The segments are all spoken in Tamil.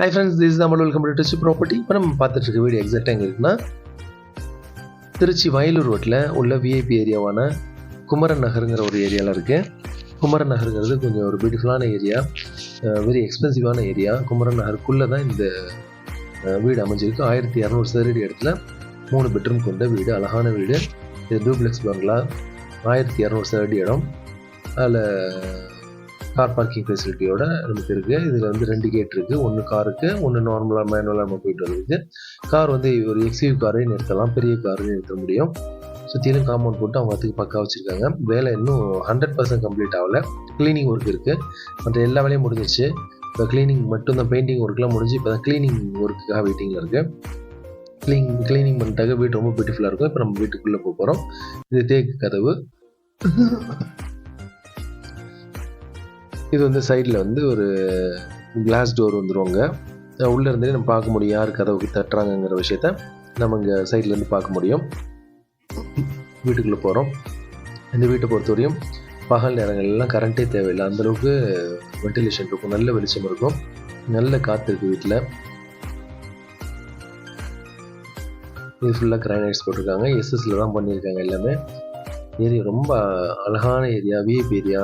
ஹை ஃப்ரெண்ட்ஸ் திஸ் நம்ம வெல்கம் டு டிச்சு ப்ராப்பர்ட்டி இப்போ நம்ம பார்த்துட்டு இருக்க வீடு எக்ஸாக்டாக எங்கே இருக்குன்னா திருச்சி வயலூர் ரோட்டில் உள்ள விஐபி ஏரியாவான குமரன் நகருங்கிற ஒரு ஏரியாவில் இருக்குது குமரன் நகருங்கிறது கொஞ்சம் ஒரு பியூட்டிஃபுல்லான ஏரியா வெரி எக்ஸ்பென்சிவான ஏரியா குமரன் நகருக்குள்ளே தான் இந்த வீடு அமைஞ்சிருக்கு. ஆயிரத்தி இரநூறு சதுரடி இடத்துல மூணு பெட்ரூம் கொண்ட வீடு அழகான வீடு. இது டூப்ளெக்ஸ் பங்களா ஆயிரத்தி இரநூறு சதுரடி இடம். அதில் கார் பார்க்கிங் ஃபெசிலிட்டியோட நமக்கு இருக்குது இதில் வந்து ரெண்டு கேட் இருக்குது ஒன்று காருக்கு ஒன்று நார்மலாக மேனுவலாக நம்ம போயிட்டு வருது கார் வந்து ஒரு எக்ஸிவ் காரையும் நிறுத்தலாம் பெரிய காரையும் நிறுத்த முடியும். சுற்றிலும் காம்பவுண்ட் போட்டு அவங்க அதுக்கு பக்கா வச்சுருக்காங்க. வேலை இன்னும் ஹண்ட்ரட் பர்சன்ட் கம்ப்ளீட் ஆகல. க்ளீனிங் ஒர்க் இருக்குது மற்ற எல்லா வேலையும் முடிஞ்சிச்சு இப்போ க்ளீனிங் மட்டும் தான் பெயிண்டிங் ஒர்க்லாம் முடிஞ்சு இப்போ தான் க்ளீனிங் ஒர்க்குக்காக வெயிட்டிங்கில் இருக்குது க்ளீன் க்ளீனிங் பண்ணிட்டாக்க வீடு ரொம்ப பியூட்டிஃபுல்லாக இருக்கும். இப்போ நம்ம வீட்டுக்குள்ளே போக போகிறோம் இது தேக்கு கதவு. இது வந்து சைடில் வந்து ஒரு கிளாஸ் டோர் வந்துருவாங்க உள்ளே இருந்தே நம்ம பார்க்க முடியும் யார் கதவுக்கு தட்டுறாங்கங்கிற விஷயத்த நம்ம இங்கே சைட்லேருந்து பார்க்க முடியும். வீட்டுக்குள்ளே போகிறோம் இந்த வீட்டை பொறுத்தவரையும் பகல் நேரங்கள்லாம் கரண்ட்டே தேவையில்லை. அந்தளவுக்கு வென்டிலேஷன் இருக்கும். நல்ல வெளிச்சம் இருக்கும். நல்ல காற்று இருக்குது வீட்டில் இது ஃபுல்லாக கிரானைட்ஸ் போட்டிருக்காங்க. எஸ்எஸ்சில் தான் பண்ணியிருக்காங்க எல்லாமே. ஏரியா ரொம்ப அழகான ஏரியா விஐபி ஏரியா.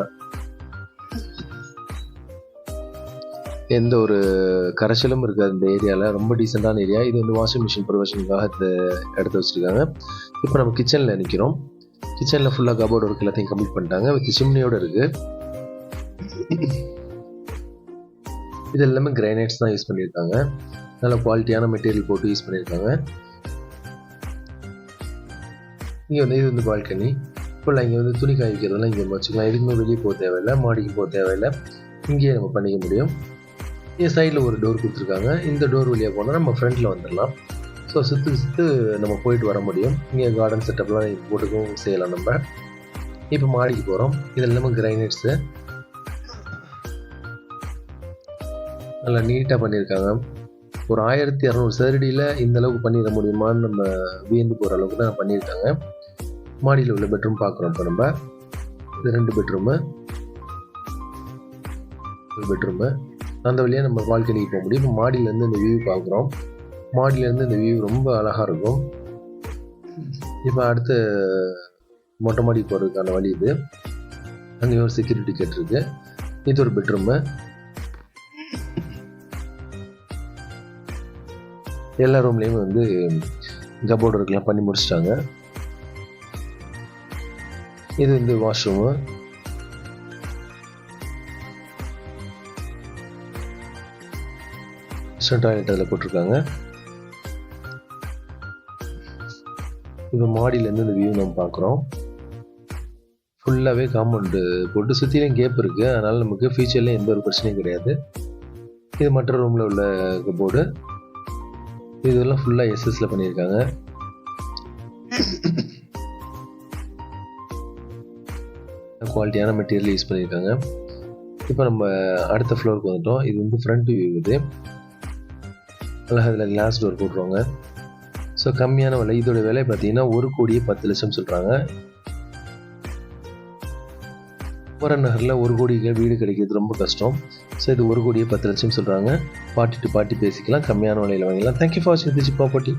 எந்த ஒரு கரைச்சலும் இருக்காது இந்த ஏரியாவில் ரொம்ப டீசெண்டான ஏரியா. இது வந்து வாஷிங் மிஷின் ப்ரொவிஷனுக்காக எடுத்து வச்சுருக்காங்க. இப்போ நம்ம கிச்சனில் நிற்கிறோம் கிச்சனில் ஃபுல்லாக கபோர்டு ஒர்க் எல்லாத்தையும் கம்ப்ளீட் பண்ணிட்டாங்க. வித் சிம்னியோடு இருக்குது இது எல்லாமே கிரைனைட்ஸ் தான் யூஸ் பண்ணியிருக்காங்க. நல்ல குவாலிட்டியான மெட்டீரியல் போட்டு யூஸ் பண்ணியிருக்காங்க. இங்கே வந்து இது வந்து பால்கனி ஃபுல்லாக இங்கே வந்து துணி காய்க்கிறதெல்லாம் இங்கே வச்சுக்கலாம். எதுக்குமே வெளியே போக தேவையில்லை. மாடிக்கு போக தேவையில்லை. இங்கேயே நம்ம பண்ணிக்க முடியும். இங்கே சைடில் ஒரு டோர் கொடுத்துருக்காங்க. இந்த டோர் வழியாக போனால் நம்ம ஃப்ரண்ட்டில் வந்துடலாம். ஸோ சுற்றி சுற்று நம்ம போயிட்டு வர முடியும். இங்கே கார்டன் செட்டப்லாம் போட்டுக்கும் செய்யலாம் நம்ம. இப்போ மாடிக்கு போகிறோம் இது எல்லாமே கிரைனைட்ஸு நல்லா நீட்டாக பண்ணியிருக்காங்க. ஒரு ஆயிரத்தி இரநூறு சதுரடியில் இந்த அளவுக்கு பண்ணிட முடியுமான்னு நம்ம வியந்து போகிற அளவுக்கு தான் பண்ணியிருக்காங்க. மாடியில் உள்ள பெட்ரூம் பார்க்குறோம் இப்போ நம்ம. இது ரெண்டு பெட்ரூமு ஒரு பெட்ரூமு அந்த வழியாக நம்ம பால்கனிக்கு போக முடியும். இப்போ மாடியிலேருந்து இந்த வியூ பார்க்குறோம். மாடியிலேருந்து இந்த வியூ ரொம்ப அழகாக இருக்கும். இப்போ அடுத்து மொட்டை மாடி போகிறதுக்கான வழி இது. அங்கே ஒரு செக்யூரிட்டி கேட்டிருக்கு இது ஒரு பெட்ரூமு எல்லா ரூம்லேயும் வந்து கபோர்டு இருக்கலாம் பண்ணி முடிச்சிட்டாங்க. இது வந்து வாஷ்ரூமு டாய்லெட் அதில் போட்டிருக்காங்க. இப்போ மாடியிலேருந்து இந்த வியூ நம்ம பார்க்குறோம். ஃபுல்லாகவே காம்பவுண்டு போட்டு சுற்றிலும் கேப் இருக்குது அதனால் நமக்கு ஃபியூச்சரில் எந்த ஒரு பிரச்சனையும் கிடையாது. இது மற்ற ரூமில் உள்ள போர்டு இதெல்லாம் ஃபுல்லாக எஸ்எஸ்ல பண்ணியிருக்காங்க. குவாலிட்டியான மெட்டீரியல் யூஸ் பண்ணியிருக்காங்க. இப்போ நம்ம அடுத்த ஃப்ளோருக்கு வந்துட்டோம். இது வந்து ஃப்ரண்ட் வியூ இது. அழகாக அதில் கிளாஸ் டோர் போட்டுருவாங்க ஸோ கம்மியான விலை இதோட விலை பார்த்தீங்கன்னா ஒரு கோடியே பத்து லட்சம் சொல்கிறாங்க குமரன் நகரில் ஒரு கோடிக்கு வீடு கிடைக்கிறது ரொம்ப கஷ்டம். ஸோ இது ஒரு கோடியே பத்து லட்சம் சொல்கிறாங்க பாட்டி டு பாட்டி பேசிக்கலாம். கம்மியான விலையில் வாங்கிக்கலாம். தேங்க்யூ ஃபார் வாட்சிங் திஜி ப்ராப்பர்ட்டி